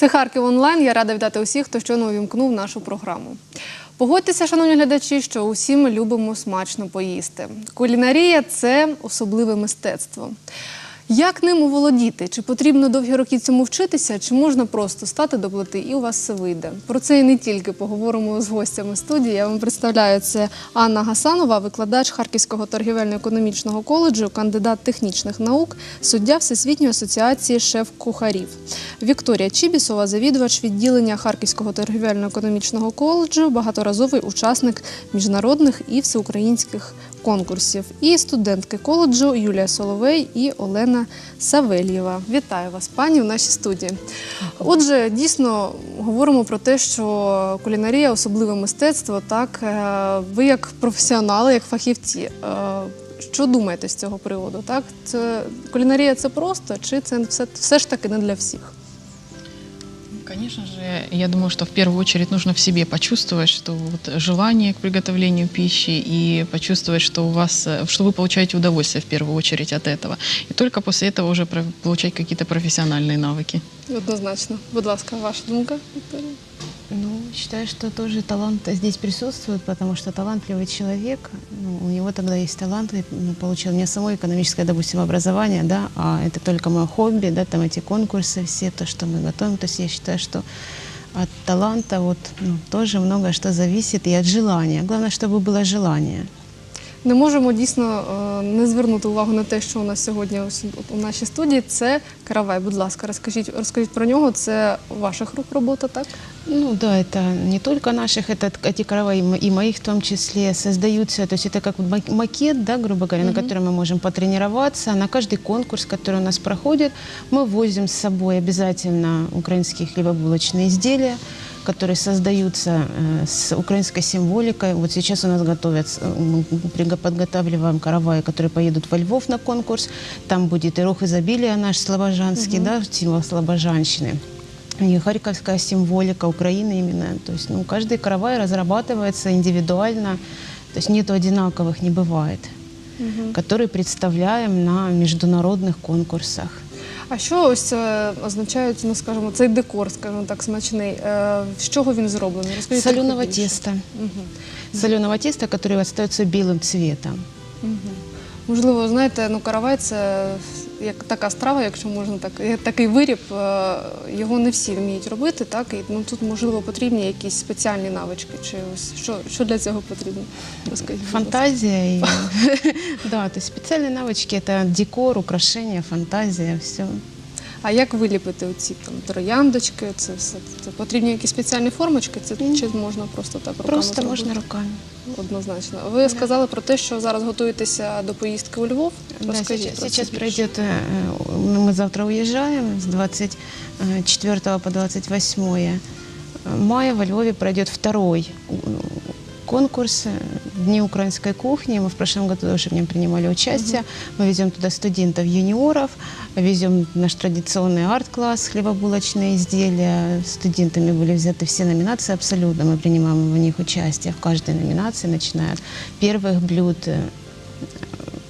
Це Харків онлайн. Я рада вітати усіх, хто щойно увімкнув нашу програму. Погодьтеся, шановні глядачі, що усі ми любимо смачно поїсти. Кулінарія це особливе мистецтво. Як ним оволодіти? Чи потрібно довгі роки цьому вчитися, чи можна просто стати до плити і у вас все вийде? Про це і не тільки поговоримо з гостями студії. Я вам представляю це Анна Гасанова, викладач Харківського торгівельно-економічного коледжу, кандидат технічних наук, суддя Всесвітньої асоціації шеф-кухарів. Вікторія Чібісова, завідувач відділення Харківського торгівельно-економічного коледжу, багаторазовий учасник міжнародних і всеукраїнських конкурсів. І студентки коледжу Юлія Соловей і Олена Савельєва. Вітаю вас, пані, в нашій студії. Отже, дійсно говоримо про те, що кулінарія особливе мистецтво. Так, Е, ви як професіонали, як фахівці. е, Що думаєте з цього приводу? Так, це кулінарія це просто, чи це все, все ж таки не для всіх? Конечно же, я думаю, что в первую очередь нужно в себе почувствовать, что вот желание к приготовлению пищи и почувствовать, что у вас, э, что вы получаете удовольствие в первую очередь от этого. И только после этого уже про- получать какие-то профессиональные навыки. Однозначно. Будь ласка, ваша думка, Вікторія? Ну, считаю, что тоже талант здесь присутствует, потому что талантливый человек, ну, у него тогда есть талант, и, ну, получил не само экономическое, допустим, образование, да, а это только мое хобби, да, там эти конкурсы все, то, что мы готовим. То есть я считаю, что от таланта вот ну, тоже многое что зависит и от желания. Главное, чтобы было желание. Не можемо дійсно е, не звернути увагу на те, що у нас сьогодні ось у нашій студії. Це каравай. Будь ласка, розкажіть, розкажіть про нього. Це ваших рук робота, так? Ну да, это не только наших, это эти караваи и мо- и моих в том числе создаются, то есть это как вот мак- макет, да, грубо говоря, на котором мы можем потренироваться. На каждый конкурс, который у нас проходит, мы возим с собой обязательно украинские хлебобулочные изделия, Которые создаются э, с украинской символикой. Вот сейчас у нас готовят, э, мы подготавливаем караваи, которые поедут во Львов на конкурс. Там будет и рог изобилия наш слобожанский, да, символ слобожанщины. И харьковская символика Украины именно. То есть ну, каждый каравай разрабатывается индивидуально, то есть нету одинаковых, не бывает, который представляем на международных конкурсах. А що ось це означає, ну скажімо, цей декор, скажімо так, смачний? Е, З чого він зроблений? Розкажіть Соленого теста. Мгм. Соленого теста, который остается белым цветом. Можливо, знаєте, ну каравай це як така страва, якщо можна так, є такий виріб, е, його не всі вміють робити, так? І ну тут можливо потрібні якісь спеціальні навички. Чи ось що, що для цього потрібно? Розкажіть. будь ласка. Фантазия. и- Да, то есть специальные навычки – это декор, украшения, фантазия, все. А як виліпити оці там трояндочки? Це все це потрібні якісь спеціальні формочки? Це чи можна просто так руками Просто зробити? можно руками. Однозначно. Ви сказали про те, що зараз готуєтеся до поїздки у Львов. Да, Розкажіть сейчас, про це сейчас більше. пройдет, э, э, мы завтра уезжаем с 24 по 28 мая в Львове пройдет второй э, конкурс э, Дни украинской кухни. Мы в прошлом году тоже в нем принимали участие. Мы везем туда студентов-юниоров, везем наш традиционный арт-класс, хлебобулочные изделия. Студентами были взяты все номинации абсолютно. Мы принимаем в них участие в каждой номинации, начиная от первых блюд, э,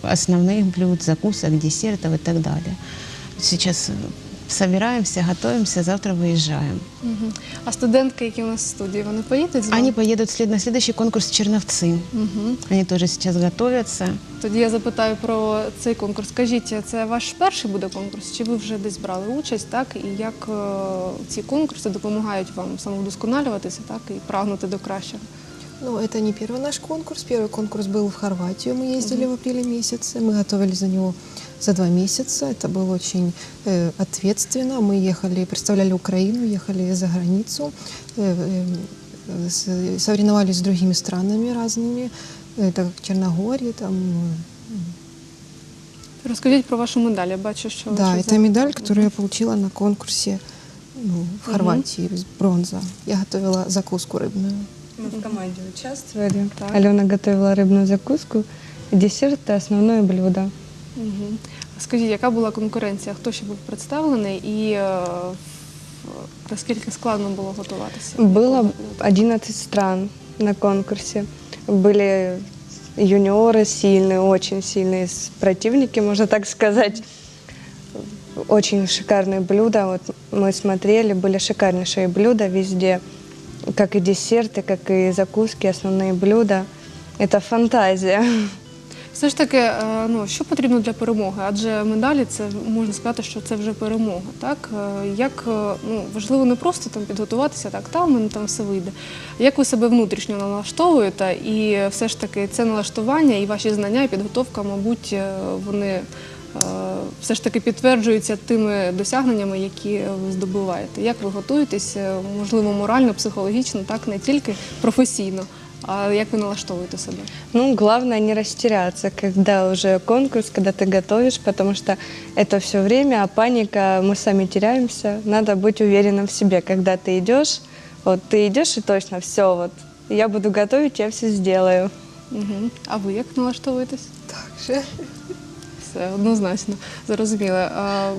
основных блюд, закусок, десертов и так далее. Сейчас э, собираемся, готовимся, завтра выезжаем. Мгм. А студентки, які у нас в студії, вони поїдуть з вами? Они поедут след- на следующий конкурс в Черновцы. Мгм. Они тоже сейчас готовятся. Тоді я запитаю про цей конкурс. Скажіть, це ваш перший буде конкурс? Чи ви вже десь брали участь? Так і як е, ці конкурси допомагають вам самовдосконалюватися, так і прагнути до кращого? Ну, это не первый наш конкурс. Первый конкурс был в Хорватию. Мы ездили в апреле месяце. Мы готовились за него за два месяца. Это было очень э, ответственно. Мы ехали, представляли Украину, ехали за границу, э, э, с- соревновались с другими странами разными. Это как Черногория, там, э, Розкажіть про вашу медаль. Я бачу, що ви да, щось это за- медаль, которую я получила на конкурсе ну, в Хорватии, бронза. Я готовила закуску рыбную. Мы в команде участвовали. Так. Алена готовила рыбную закуску, десерт и основное блюдо. Мгм. Скажіть, яка була конкуренція? Хто ще був представлений і е, в- наскільки складно було готуватися? Было 11 стран на конкурсе. Были юниоры сильные, очень сильные с- противники, можно так сказать. очень шикарные блюда. Вот мы смотрели, были шикарнейшие блюда везде, как и десерты, как и закуски, основные блюда. Это фантазия. Все ж таки, е, ну що потрібно для перемоги? Адже медалі це можна сказати, що це вже перемога. Так Е, як е, ну важливо не просто там підготуватися, так та в мене там все вийде. Як ви себе внутрішньо налаштовуєте, і все ж таки це налаштування і ваші знання і підготовка, мабуть, вони все ж таки підтверджуються тими досягненнями, які ви здобуваєте. Як ви готуєтесь, можливо, морально, психологічно, так не тільки професійно, а як ви налаштовуєте себе? Ну, главное не растеряться, когда уже конкурс, когда ты готовишь, потому что это все время, а паника, мы сами теряемся. Надо быть уверенным в себе, когда ты идешь, вот ты идешь и точно все, вот я буду готовить, я все сделаю. Угу. А ви як налаштовуєтесь? Так же. Все однозначно зрозуміло. Е,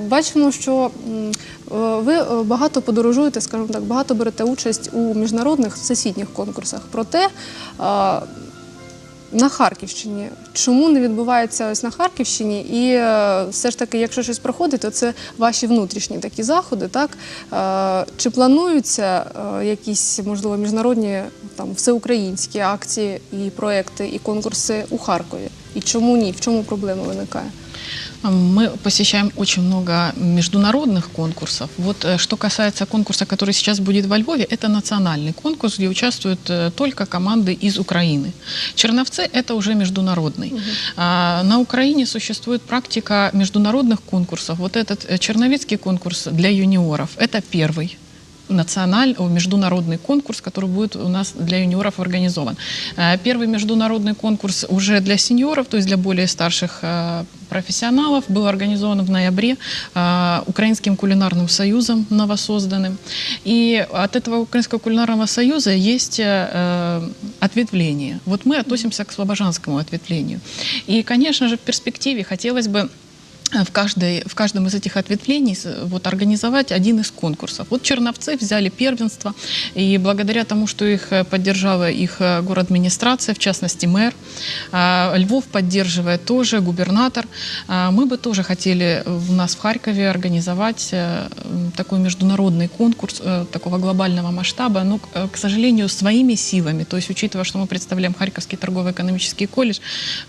Бачимо, що е, ви е, багато подорожуєте, скажімо так, багато берете участь у міжнародних всесвітніх конкурсах. Проте е, на Харківщині чому не відбувається ось на Харківщині? І все ж таки, якщо щось проходить, то це ваші внутрішні такі заходи. Так чи плануються якісь можливо міжнародні там всеукраїнські акції і проекти і конкурси у Харкові? І чому ні? В чому проблема виникає? Мы посещаем очень много международных конкурсов. Вот э, что касается конкурса, который сейчас будет во Львове, это национальный конкурс, где участвуют э, только команды из Украины. Черновцы – это уже международный. А, На Украине существует практика международных конкурсов. Вот этот э, черновицкий конкурс для юниоров – это первый национальный, о, международный конкурс, который будет у нас для юниоров организован. Э, Первый международный конкурс уже для сеньоров, то есть для более старших э, профессионалов, был организован в ноябре э, Украинским кулинарным союзом новосозданным. И от этого Украинского кулинарного союза есть ответвление. Вот мы относимся к слобожанскому ответвлению. И, конечно же, в перспективе хотелось бы в, каждой, в каждом из этих ответвлений вот, организовать один из конкурсов. Вот Черновцы взяли первенство, и благодаря тому, что их э, поддержала их э, город-администрация, в частности мэр, а, Львов поддерживает тоже, губернатор, а, мы бы тоже хотели у нас в Харькове организовать э, такой международный конкурс такого глобального масштаба, но, к сожалению, своими силами, то есть учитывая, что мы представляем Харьковский торгово-экономический колледж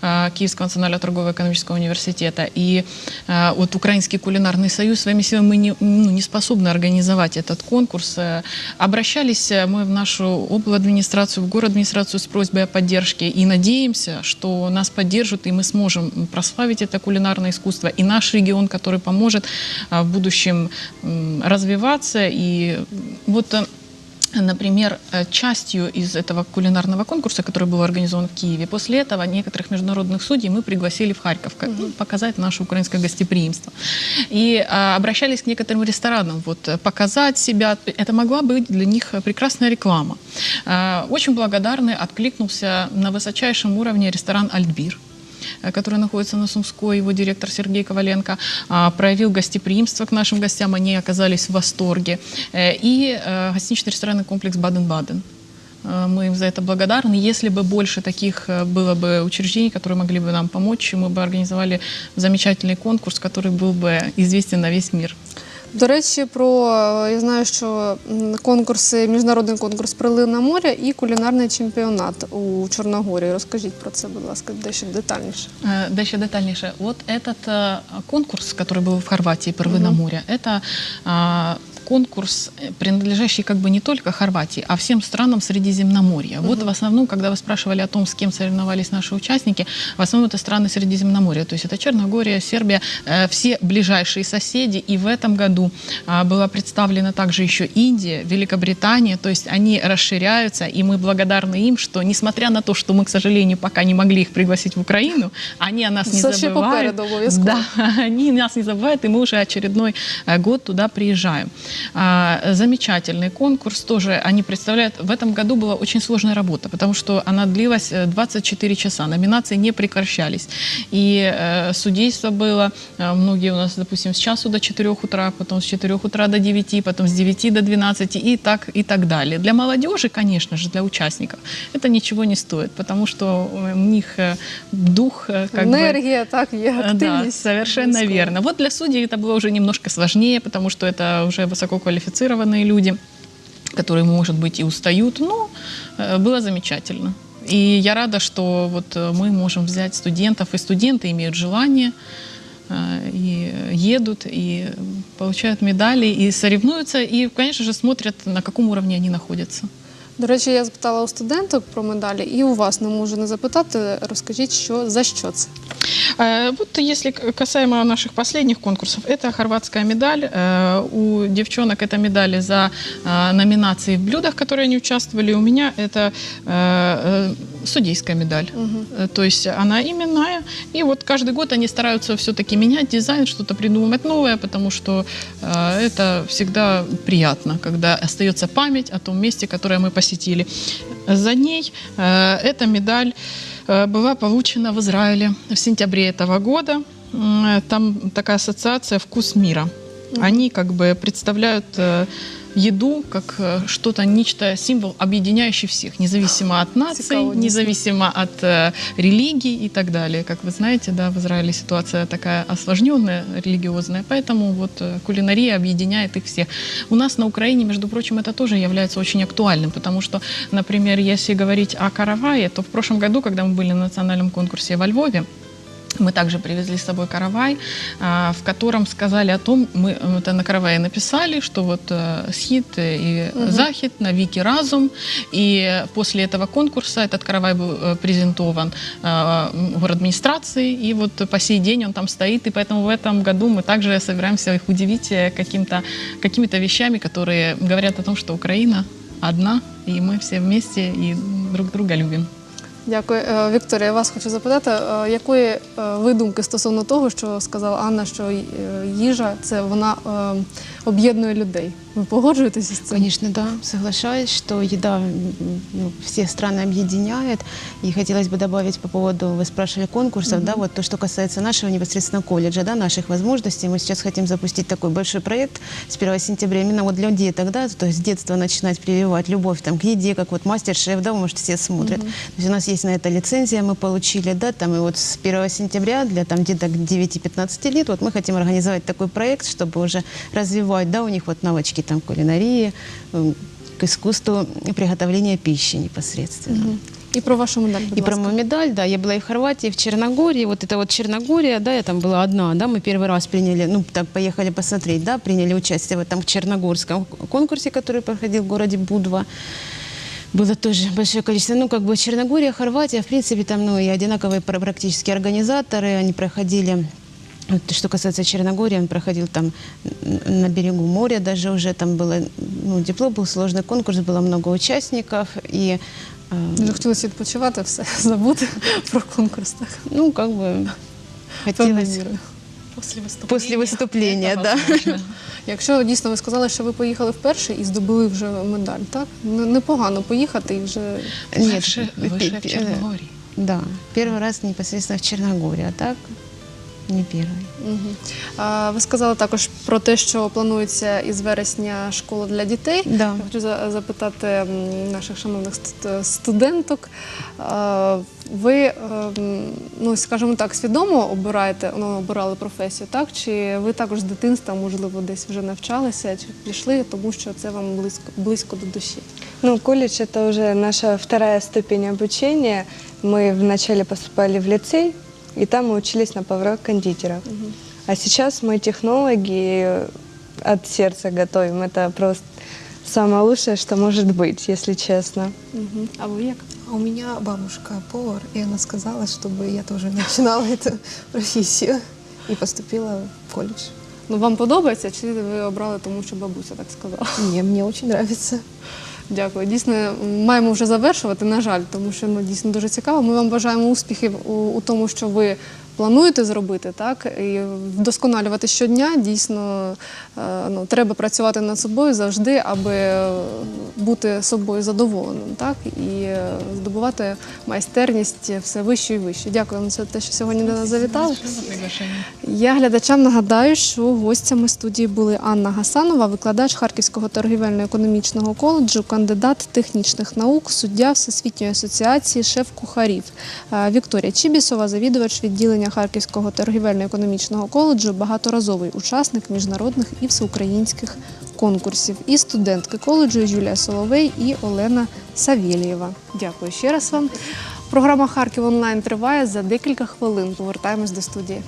Киевского национального торгово-экономического университета и вот Украинский кулинарный союз, своими силами мы не, ну, не способны организовать этот конкурс. Э, Обращались э, мы в нашу обладминистрацию, в город-администрацию с просьбой о поддержке и надеемся, что нас поддержат и мы сможем прославить это кулинарное искусство и наш регион, который поможет э, в будущем м, развиваться. И вот э, Например, э, частью из этого кулинарного конкурса, который был организован в Киеве, после этого некоторых международных судей мы пригласили в Харьков, как, ну, показать наше украинское гостеприимство. И а, обращались к некоторым ресторанам, вот, э, показать себя. Это могла быть для них прекрасная реклама. А, очень благодарны откликнулся на высочайшем уровне ресторан «Альтбир», который находится на Сумской, его директор Сергей Коваленко, а, проявил гостеприимство к нашим гостям, они оказались в восторге. Э, И э, гостиничный ресторанный комплекс «Баден-Баден». Э, Мы им за это благодарны. Если бы больше таких э, было бы учреждений, которые могли бы нам помочь, мы бы организовали замечательный конкурс, который был бы известен на весь мир. До речі, про е, я знаю, що м, конкурси, міжнародний конкурс «Прилив на море і кулінарний чемпіонат у Чорногорії. Розкажіть про це, будь ласка, дещо детальніше. Э, Да еще детальнейше. Вот этот э, конкурс, который был в Хорватии, «Первый на море», это а, конкурс, э, принадлежащий как бы не только Хорватии, а всем странам Средиземноморья. Вот в основном, когда вы спрашивали о том, с кем соревновались наши участники, в основном это страны Средиземноморья. То есть это Черногория, Сербия, э, все ближайшие соседи. И в этом году а, была представлена также еще Индия, Великобритания. То есть они расширяются, и мы благодарны им, что несмотря на то, что мы, к сожалению, пока не могли их пригласить в Украину, они о нас не ще забывают. Да, они нас не забывают, и мы уже очередной э, год туда приезжаем. А, Замечательный конкурс тоже. Они представляют... В этом году была очень сложная работа, потому что она длилась э, 24 часа. Номинации не прекращались. И э, судейство было, э, многие у нас, допустим, с часу до 4 утра, потом с 4 утра до 9, потом с 9 до 12 и так, и так далее. Для молодежи, конечно же, для участников это ничего не стоит, потому что у них э, дух э, как бы... Енергія, так, є Да, активність. совершенно обов'язково. верно. Вот для судей это было уже немножко сложнее, потому что это уже высококвалифицированные люди, которые, может быть, и устают, но э, было замечательно. И я рада, что вот э, мы можем взять студентов, и студенты имеют желание, э, и едут, и получают медали, и соревнуются, и, конечно же, смотрят, на каком уровне они находятся. До речі, я запитала у студенток про медалі, і у вас не можу не запитати. Розкажіть, що за що це? Э, Вот если к- касаемо наших последних конкурсов, это хорватская медаль. Э, У девчонок это медали за э, номинации в блюдах, в которые они участвовали. У меня это э, э, судейская медаль. Э, То есть она именная. И вот каждый год они стараются все-таки менять дизайн, что-то придумывать новое, потому что э, это всегда приятно, когда остается память о том месте, которое мы посетили. За ней э, эта медаль э, была получена в Израиле в сентябре этого года. М, Там такая ассоциация «Вкус мира». Они как бы представляют э, еду как э, что-то, нечто, символ, объединяющий всех, независимо от дійсно. независимо от э, религий и так далее. Как вы знаете, да, в Израиле ситуация такая осложненная, религиозная, поэтому вот кулинария объединяет их всех. У нас на Украине, между прочим, это тоже является очень актуальным, потому что, например, если говорить о каравае, то в прошлом году, когда мы были на национальном конкурсе во Львове, мы также привезли с собой каравай, а, в котором сказали о том, мы э, это на каравае написали, что вот э, схит и захит на Вики разум. И после этого конкурса этот каравай был э, презентован э, город администрации, и вот по сей день он там стоит, и поэтому в этом году мы также собираемся их удивить э, каким-то, какими-то вещами, которые говорят о том, что Украина одна, и мы все вместе и друг друга любим. Дякую. Е, Вікторія, я вас хочу запитати, е, якої е, ви думки стосовно того, що сказала Анна, що їжа це вона об'єднує людей. Ви погоджуєтеся з цим? Конечно, да, соглашаюсь, что еда ну, все страны объединяет. И хотелось бы добавить по поводу, вы спрашивали конкурсов, да, вот то, что касается нашего непосредственно колледжа, да, наших возможностей. Мы сейчас хотим запустить такой большой проект с 1 сентября именно вот для деток, да, то есть с детства начинать прививать любовь там, к еде, как вот мастер-шеф, да, вы, может, все смотрят. То есть у нас есть на это лицензия, мы получили, да, там, и вот с 1 сентября для там деток 9-15 лет, вот мы хотим организовать такой проект, чтобы уже развивать, да, у них вот навычки там кулинарии, м, к искусству приготовления пищи непосредственно. І про вашу медаль, И про мою медаль, да, я была и в Хорватии, и в Черногории. Вот это вот Черногория, да, я там была одна, да, мы первый раз приняли, ну, так, поехали посмотреть, да, приняли участие в этом черногорском конкурсе, который проходил в городе Будва. Было тоже большое количество, ну, как бы Черногория, Хорватия, в принципе, там, ну, и одинаковые пр- практически организаторы, они проходили что касается Черногории, он проходил там н- на берегу моря, даже уже там было, ну, диплом был сложный конкурс, было много участников, и э, Дуже хотілося відпочивати, все забути про конкурс. Так. Ну, как бы Певною хотелось мірою. После выступления. после выступления, Это да. возможно. Якщо дійсно ви сказали, що ви поїхали вперше і здобули вже медаль, так? Н- Непогано поїхати і вже Нет, Выше, пе- выше в пе- Черногории. Да, первый раз непосредственно в Черногории, а так не первый. Мгм. А, Ви сказали також про те, що планується із вересня школа для дітей. Да. Я хочу за- запитати м, наших шановних ст- студенток. А, Ви, ем, ну скажімо так, свідомо обираєте, ну, обирали професію, так? Чи ви також з дитинства, можливо, десь вже навчалися, чи пішли, тому що це вам близько близько до душі? Ну, колледж это уже наша вторая ступень обучения. Мы вначале поступали в лицей, и там мы учились на поваров кондитеров. А сейчас мы технологи от сердца готовим. Это просто самое лучшее, что может быть, если честно. Угу. А ви як? А у меня бабушка повар, и она сказала, чтобы я тоже начинала эту профессию и поступила в колледж. Ну вам подобається, чи ви обрали тому, що бабуся так сказала? Не, мне очень нравится. Дякую. Дійсно, маємо вже завершувати, на жаль, тому що ну, дійсно дуже цікаво. Ми вам бажаємо успіхів у, тому, що ви плануєте зробити, так і вдосконалювати щодня. Дійсно, е, ну треба працювати над собою завжди, аби бути собою задоволеним, так і е, здобувати майстерність все вище і вище. Дякую вам за те, що сьогодні до нас завітали. Я глядачам нагадаю, що гостями студії були Анна Гасанова, викладач Харківського торгівельно-економічного коледжу, кандидат технічних наук, суддя Всесвітньої асоціації шеф-кухарів. Е, Вікторія Чібісова, завідувач відділення Харківського торгівельно-економічного коледжу, багаторазовий учасник міжнародних і всеукраїнських конкурсів. І студентки коледжу Юлія Соловей і Олена Савєлєєва. Дякую ще раз вам. Програма Харків онлайн триває за декілька хвилин. Повертаємось до студії.